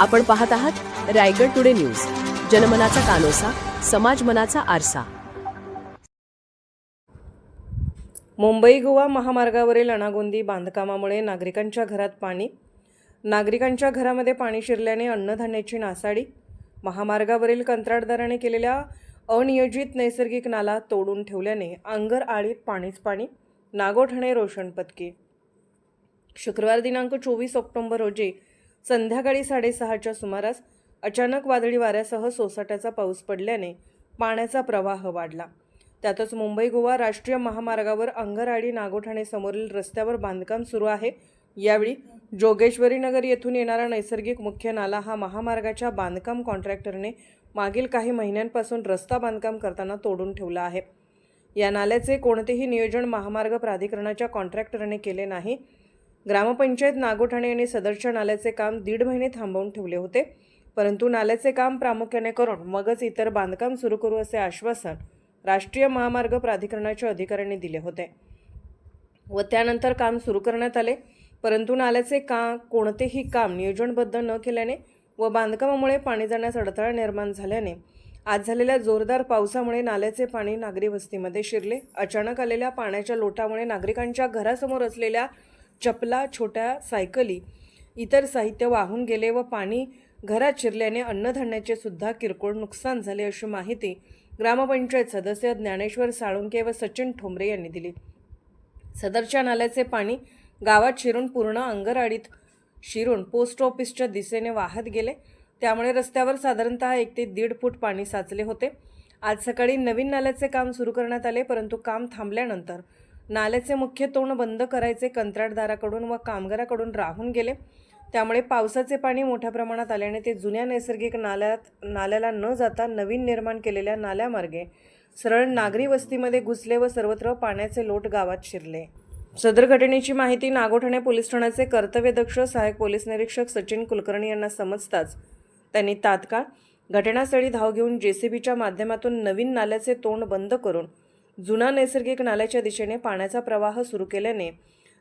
आपण पाहत आहात रायगड टुडे न्यूज. जनमनाचा कानोसा समाज मनाचा आरसा. मुंबई गोवा महामार्गावरील अनागोंदी बांधकामामुळे नागरिकांच्या घरात पाणी. नागरिकांच्या घरामध्ये पाणी शिरल्याने अन्नधान्याची नासाडी. महामार्गावरील कंत्राटदाराने केलेल्या अनियोजित नैसर्गिक नाला तोडून ठेवल्याने अंगर आळीत पाणीच पाणी नागोठणे रोशन पत्की शुक्रवार दिनांक चोवीस ऑक्टोंबर रोजी संध्याकाळी साडेसहाच्या सुमारास अचानक वादळी वाऱ्यासह सोसाट्याचा पाऊस पडल्याने पाण्याचा प्रवाह वाढला. त्यातच मुंबई गोवा राष्ट्रीय महामार्गावर अंगराडी नागोठाणे समोरील रस्त्यावर बांधकाम सुरू आहे. यावेळी जोगेश्वरी नगर येथून येणारा नैसर्गिक मुख्य नाला हा महामार्गाच्या बांधकाम कॉन्ट्रॅक्टरने मागील काही महिन्यांपासून रस्ता बांधकाम करताना तोडून ठेवला आहे. या नाल्याचे कोणतेही नियोजन महामार्ग प्राधिकरणाच्या कॉन्ट्रॅक्टरने केले नाही. ग्रामपंचायत नागोठाणे यांनी सदरच्या नाल्याचे काम दीड महिने थांबवून ठेवले होते. परंतु नाल्याचे काम प्रामुख्याने करून मगच इतर बांधकाम सुरू करू असे आश्वासन राष्ट्रीय महामार्ग प्राधिकरणाच्या अधिकाऱ्यांनी दिले होते. व त्यानंतर काम सुरू करण्यात आले. परंतु नाल्याचे का कोणतेही काम नियोजनबद्ध न केल्याने व बांधकामामुळे पाणी जाण्यास अडथळा निर्माण झाल्याने आज झालेल्या जोरदार पावसामुळे नाल्याचे पाणी नागरी वस्तीमध्ये शिरले. अचानक आलेल्या पाण्याच्या लोटामुळे नागरिकांच्या घरासमोर असलेल्या चपला छोट्या सायकली इतर साहित्य वाहून गेले व पाणी घरात शिरल्याने अन्नधान्याचे सुद्धा किरकोळ नुकसान झाले अशी माहिती ग्रामपंचायत सदस्य ज्ञानेश्वर साळुंके व सचिन ठोंबरे यांनी दिली. सदरच्या नाल्याचे पाणी गावात शिरून पूर्ण अंगराडीत शिरून पोस्ट ऑफिसच्या दिशेने वाहत गेले. त्यामुळे रस्त्यावर साधारणतः एक ते दीड फूट पाणी साचले होते. आज सकाळी नवीन नाल्याचे काम सुरू करण्यात आले परंतु काम थांबल्यानंतर नाल्याचे मुख्य तोंड बंद करायचे कंत्राटदाराकडून व कामगाराकडून राहून गेले. त्यामुळे पावसाचे पाणी मोठ्या प्रमाणात आल्याने ते जुन्या नैसर्गिक नाल्यात नाल्याला न जाता नवीन निर्माण केलेल्या नाल्यामार्गे सरळ नागरी वस्तीमध्ये घुसले व सर्वत्र पाण्याचे लोट गावात शिरले. सदर घटनेची माहिती नागोठाणे पोलीस ठाण्याचे कर्तव्यदक्ष सहाय्यक पोलीस निरीक्षक सचिन कुलकर्णी यांना समजताच त्यांनी तात्काळ घटनास्थळी धाव घेऊन जेसीबीच्या माध्यमातून नवीन नाल्याचे तोंड बंद करून जुना नैसर्गिक नाल्याच्या दिशेने पाण्याचा प्रवाह सुरू केल्याने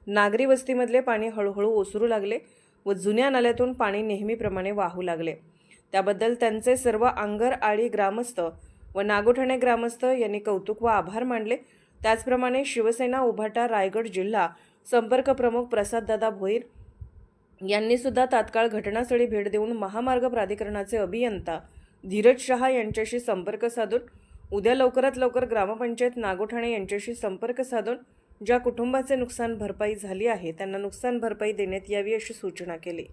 नागरी वस्तीमधले पाणी हळूहळू ओसरू लागले व जुन्या नाल्यातून पाणी नेहमीप्रमाणे वाहू लागले. त्याबद्दल त्यांचे सर्व आंगर आळी ग्रामस्थ व नागोठाणे ग्रामस्थ यांनी कौतुक व आभार मानले. त्याचप्रमाणे शिवसेना उभाटा रायगड जिल्हा संपर्क प्रमुख प्रसाददादा भोईर यांनी सुद्धा तात्काळ घटनास्थळी भेट देऊन महामार्ग प्राधिकरणाचे अभियंता धीरज शहा यांच्याशी संपर्क साधून उद्या लवकरात लवकर ग्रामपंचायत नागोठाणे यांच्याशी संपर्क साधून ज्या कुटुंबाचे नुकसान भरपाई झाली आहे त्यांना नुकसान भरपाई देण्यात यावी अशी सूचना केली.